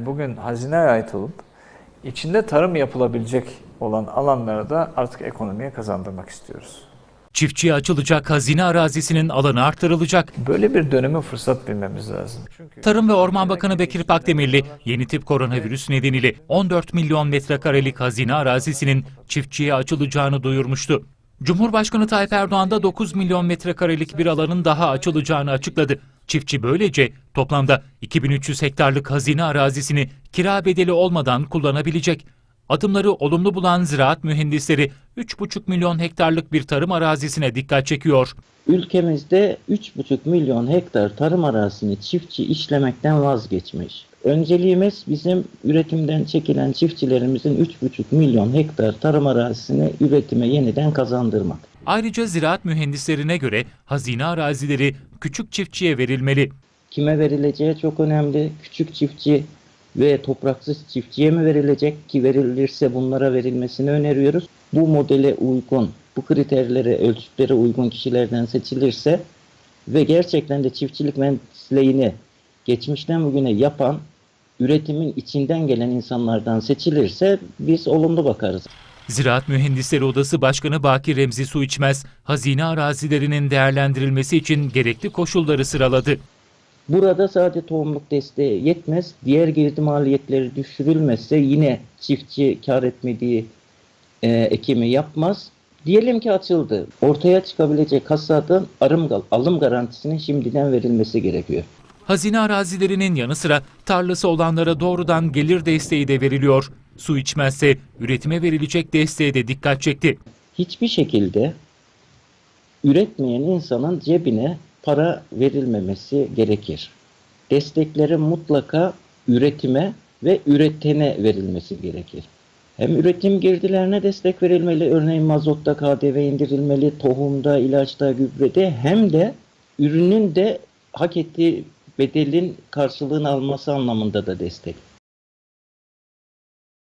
Bugün hazineye ait olup içinde tarım yapılabilecek olan alanlara da artık ekonomiye kazandırmak istiyoruz. Çiftçiye açılacak hazine arazisinin alanı artırılacak. Böyle bir dönemi fırsat bilmemiz lazım. Çünkü Tarım ve Orman Bakanı Bekir Pakdemirli yeni tip koronavirüs nedeniyle 14 milyon metrekarelik hazine arazisinin çiftçiye açılacağını duyurmuştu. Cumhurbaşkanı Tayyip Erdoğan da 9 milyon metrekarelik bir alanın daha açılacağını açıkladı. Çiftçi böylece toplamda 2300 hektarlık hazine arazisini kira bedeli olmadan kullanabilecek. Adımları olumlu bulan ziraat mühendisleri 3,5 milyon hektarlık bir tarım arazisine dikkat çekiyor. Ülkemizde 3,5 milyon hektar tarım arazisini çiftçi işlemekten vazgeçmiş. Önceliğimiz bizim üretimden çekilen çiftçilerimizin 3,5 milyon hektar tarım arazisini üretime yeniden kazandırmak. Ayrıca ziraat mühendislerine göre hazine arazileri küçük çiftçiye verilmeli. Kime verileceği çok önemli. Küçük çiftçi ve topraksız çiftçiye mi verilecek ki verilirse bunlara verilmesini öneriyoruz. Bu modele uygun, bu kriterlere, ölçütlere uygun kişilerden seçilirse ve gerçekten de çiftçilik mesleğini geçmişten bugüne yapan, üretimin içinden gelen insanlardan seçilirse biz olumlu bakarız. Ziraat Mühendisleri Odası Başkanı Baki Remzi Su İçmez, hazine arazilerinin değerlendirilmesi için gerekli koşulları sıraladı. Burada sadece tohumluk desteği yetmez. Diğer girdi maliyetleri düşürülmezse yine çiftçi kar etmediği e, ekimi yapmaz. Diyelim ki açıldı. Ortaya çıkabilecek hasadın arım, alım garantisinin şimdiden verilmesi gerekiyor. Hazine arazilerinin yanı sıra tarlası olanlara doğrudan gelir desteği de veriliyor. Su içmezse üretime verilecek desteğe de dikkat çekti. Hiçbir şekilde üretmeyen insanın cebine para verilmemesi gerekir. Desteklerin mutlaka üretime ve üretene verilmesi gerekir. Hem üretim girdilerine destek verilmeli, örneğin mazotta KDV indirilmeli, tohumda, ilaçta, gübrede hem de ürünün de hak ettiği bedelin karşılığını alması anlamında da destek.